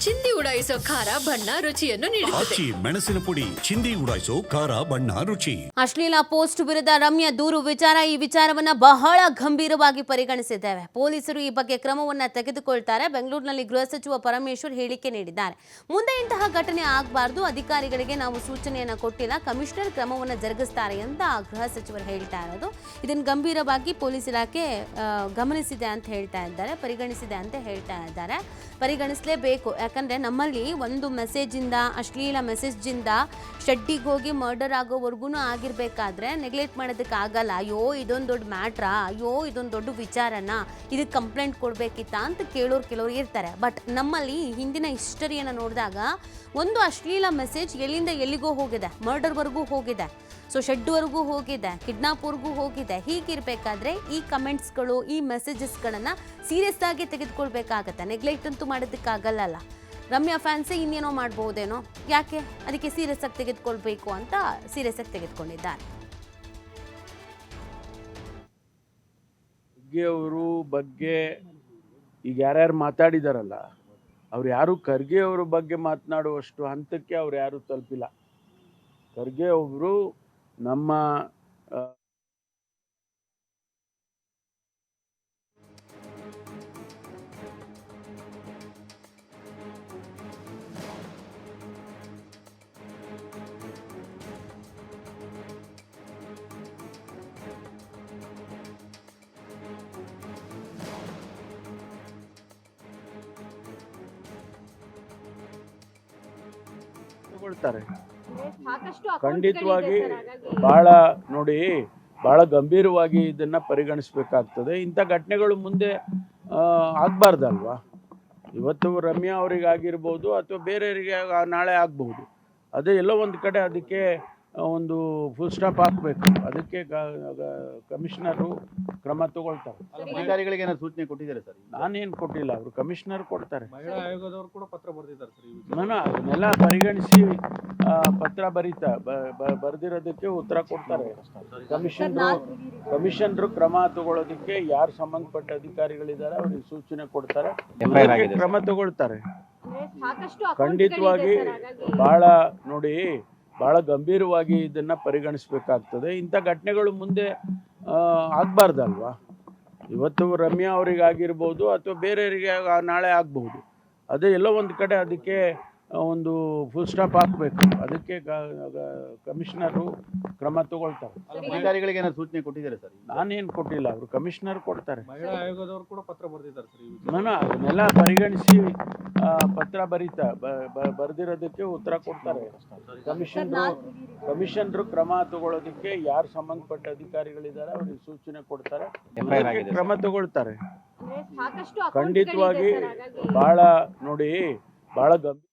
ಚಿಂದಿ ಉಡಾಯಿಸೋ ಖಾರ ಬಣ್ಣ ರುಚಿಯನ್ನು ನೀಡುತ್ತದೆ. ಆಚಿ ಮೆಣಸಿನ ಪುಡಿ ಚಿಂದಿ ಉಡಾಯಿಸೋ ಖಾರ ಬಣ್ಣ ರುಚಿ. ಅಶ್ಲೀಲ ಪೋಸ್ಟ್ ವಿರುದ್ಧ ರಮ್ಯ ದೂರು ವಿಚಾರ ಈ ವಿಚಾರವನ್ನ ಬಹಳ ಗಂಭೀರವಾಗಿ ಪರಿಗಣಿಸಿದ್ದೇವೆ. ಪೊಲೀಸರು ಈ ಬಗ್ಗೆ ಕ್ರಮವನ್ನ ತೆಗೆದುಕೊಳ್ತಾರೆ. ಬೆಂಗಳೂರಿನಲ್ಲಿ ಗೃಹ ಸಚಿವ ಪರಮೇಶ್ವರ್ ಹೇಳಿಕೆ ನೀಡಿದ್ದಾರೆ. ಮುಂದೆ ಇಂತಹ ಘಟನೆ ಆಗಬಾರದು. ಅಧಿಕಾರಿಗಳಿಗೆ ನಾವು ಸೂಚನೆಯನ್ನ ಕೊಟ್ಟಿಲ್ಲ. ಕಮಿಷನರ್ ಕ್ರಮವನ್ನ ಜರುಗಿಸ್ತಾರೆ ಅಂತ ಗೃಹ ಸಚಿವರು ಹೇಳ್ತಾ ಇರೋದು. ಇದನ್ನು ಗಂಭೀರವಾಗಿ ಪೊಲೀಸ್ ಇಲಾಖೆ ಆ, ಗಮನಿಸಿದೆ ಅಂತ ಹೇಳ್ತಾ ಇದ್ದಾರೆ ಪರಿಗಣಿಸಿದೆ ಅಂತ ಹೇಳ್ತಾ ಇದ್ದಾರೆ. ಪರಿಗಣಿಸಲೇಬೇಕು. ಯಾಕಂದ್ರೆ ನಮ್ಮಲ್ಲಿ ಒಂದು ಮೆಸೇಜಿಂದ ಅಶ್ಲೀಲ ಮೆಸೇಜಿಂದ ಶೆಡ್ಡಿಗೆ ಹೋಗಿ ಮರ್ಡರ್ ಆಗೋವರೆಗೂ ಆಗಿರಬೇಕಾದ್ರೆ ನೆಗ್ಲೆಕ್ಟ್ ಮಾಡೋದಕ್ಕೆ ಆಗಲ್ಲ. ಅಯ್ಯೋ, ಇದೊಂದು ದೊಡ್ಡ ಮ್ಯಾಟ್ರಾ ಅಯ್ಯೋ, ಇದೊಂದು ದೊಡ್ಡ ವಿಚಾರನ? ಇದಕ್ಕೆ ಕಂಪ್ಲೇಂಟ್ ಕೊಡಬೇಕಿತ್ತ ಅಂತ ಕೇಳೋರು ಕೆಲವರು ಇರ್ತಾರೆ. ಬಟ್ ನಮ್ಮಲ್ಲಿ ಹಿಂದಿನ ಹಿಸ್ಟರಿಯನ್ನು ನೋಡಿದಾಗ ಒಂದು ಅಶ್ಲೀಲ ಮೆಸೇಜ್ ಎಲ್ಲಿಂದ ಎಲ್ಲಿಗೋ ಹೋಗಿದೆ? ಮರ್ಡರ್ವರೆಗೂ ಹೋಗಿದೆ. ಸೊ ಶೆಡ್ವರೆಗೂ ಹೋಗಿದೆ ಕಿಡ್ನಾಪ್ವರೆಗೂ ಹೋಗಿದೆ. ಹೀಗಿರಬೇಕಾದ್ರೆ ಈ ಕಮೆಂಟ್ಸ್ಗಳು ಈ ಮೆಸೇಜಸ್ಗಳನ್ನು ಸೀರಿಯಸ್ ಆಗಿ ತೆಗೆದುಕೊಳ್ಬೇಕಾಗತ್ತೆ. ನೆಗ್ಲೆಕ್ಟ್ ಅಂತೂ ಮಾಡೋದಕ್ಕಾಗಲ್ಲಲ್ಲ ರಮ್ಯಾ ಫ್ಯಾನ್ಸೇ ಇನ್ನೇನೋ ಮಾಡಬಹುದೇನೋ ಯಾಕೆ? ಅದಕ್ಕೆ ಸೀರಿಯಸ್ ಆಗಿ ತೆಗೆದುಕೊಳ್ಬೇಕು ಅಂತ ಸೀರಿಯಸ್ ಆಗಿ ತೆಗೆದುಕೊಂಡಿದ್ದಾರೆ. ಅವರು ಬಗ್ಗೆ ಈಗ ಯಾರ್ಯಾರು ಮಾತಾಡಿದಾರಲ್ಲ, ಅವ್ರು ಯಾರು ಖರ್ಗೆ ಅವರ ಬಗ್ಗೆ ಮಾತನಾಡುವಷ್ಟು ಹಂತಕ್ಕೆ ಅವ್ರು ಯಾರು ತಲುಪಿಲ್ಲ. ಖರ್ಗೆ ಅವರು ನಮ್ಮ ಆ, ತಗೊಳ್ತಾರೆ ಖಂಡಿತವಾಗಿ ಬಹಳ ನೋಡಿ ಬಹಳ ಗಂಭೀರವಾಗಿ ಇದನ್ನ ಪರಿಗಣಿಸ್ಬೇಕಾಗ್ತದೆ. ಇಂಥ ಘಟನೆಗಳು ಮುಂದೆ ಆಗಬಾರ್ದಲ್ವಾ? ಇವತ್ತು ರಮ್ಯಾ ಅವರಿಗೆ ಆಗಿರ್ಬೋದು ಅಥವಾ ಬೇರೆಯವರಿಗೆ ನಾಳೆ ಆಗ್ಬಹುದು. ಅದೇ ಎಲ್ಲೋ ಒಂದು ಕಡೆ ಅದಕ್ಕೆ ಒಂದು ಫುಲ್ ಸ್ಟಾಪ್ ಹಾಕಬೇಕು. ಅದಕ್ಕೆ ಕಮಿಷನರು ಕ್ರಮ ತಗೊಳ್ತಾರೆ. ಅಧಿಕಾರಿಗಳಿಗೆ ಏನಾದ್ರು ಸೂಚನೆ ಕೊಟ್ಟಿದ್ದಾರೆ ಸರ್? ನಾನೇನು ಕೊಟ್ಟಿಲ್ಲ ಅವರು ಕಮಿಷನರ್ ಕೊಡ್ತಾರೆ. ಮಹಿಳಾ ಆಯೋಗದವರು ಕೂಡ ಪತ್ರ ಬರೆದಿದ್ದಾರೆ ಸರ್. ನಾನು ಅದನ್ನೆಲ್ಲ ಪರಿಗಣಿಸಿ ಪತ್ರ ಬರೀತಾ ಬರ್ದಿರೋದಕ್ಕೆ ಉತ್ತರ ಕೊಡ್ತಾರೆ. ಕಮಿಷನ್ರು ಕಮಿಷನ್ರು ಕ್ರಮ ತಗೊಳ್ಳೋದಕ್ಕೆ ಯಾರು ಸಂಬಂಧಪಟ್ಟ ಅಧಿಕಾರಿಗಳಿದ್ದಾರೆ ಅವ್ರಿಗೆ ಸೂಚನೆ ಕೊಡ್ತಾರೆ. ಕ್ರಮ ತಗೊಳ್ತಾರೆ. ಖಂಡಿತವಾಗಿ ಬಹಳ ನೋಡಿ ಬಹಳ ಗಂಭೀರವಾಗಿ ಇದನ್ನ ಪರಿಗಣಿಸಬೇಕಾಗ್ತದೆ. ಇಂಥ ಘಟನೆಗಳು ಮುಂದೆ ಆಗಬಾರ್ದಲ್ವಾ? ಇವತ್ತು ರಮ್ಯಾ ಅವರಿಗೆ ಆಗಿರ್ಬೋದು ಅಥವಾ ಬೇರೆಯವರಿಗೆ ನಾಳೆ ಆಗಬಹುದು. ಅದೇ ಎಲ್ಲೋ ಒಂದು ಕಡೆ ಅದಕ್ಕೆ ಒಂದು ಫುಲ್ ಸ್ಟಾಪ್ ಹಾಕಬೇಕು. ಅದಕ್ಕೆ ಕಮಿಷನರು ಕ್ರಮ ತಗೊಳ್ತಾರೆ. ಅಧಿಕಾರಿಗಳಿಗೆ ಏನಾದ್ರು ಸೂಚನೆ ಕೊಟ್ಟಿದ್ದಾರೆ ಸರ್? ನಾನೇನು ಕೊಟ್ಟಿಲ್ಲ ಅವರು ಕಮಿಷನರ್ ಕೊಡ್ತಾರೆ. ಮಹಿಳಾ ಆಯೋಗದವರು ಕೂಡ ಪತ್ರ ಬರೆದಿದ್ದಾರೆ ಸರ್. ನಾನು ಅದನ್ನೆಲ್ಲ ಪರಿಗಣಿಸಿ ಪತ್ರ ಬರೀತಾ ಬರ್ದಿರೋದಕ್ಕೆ ಉತ್ತರ ಕೊಡ್ತಾರೆ. ಕಮಿಷನ್ರು ಕಮಿಷನ್ರು ಕ್ರಮ ತಗೊಳ್ಳೋದಕ್ಕೆ ಯಾರು ಸಂಬಂಧಪಟ್ಟ ಅಧಿಕಾರಿಗಳಿದ್ದಾರೆ ಅವ್ರಿಗೆ ಸೂಚನೆ ಕೊಡ್ತಾರೆ. ಕ್ರಮ ತಗೊಳ್ತಾರೆ. ಖಂಡಿತವಾಗಿ ಬಹಳ ನೋಡಿ ಬಹಳ ಗಂಭೀರ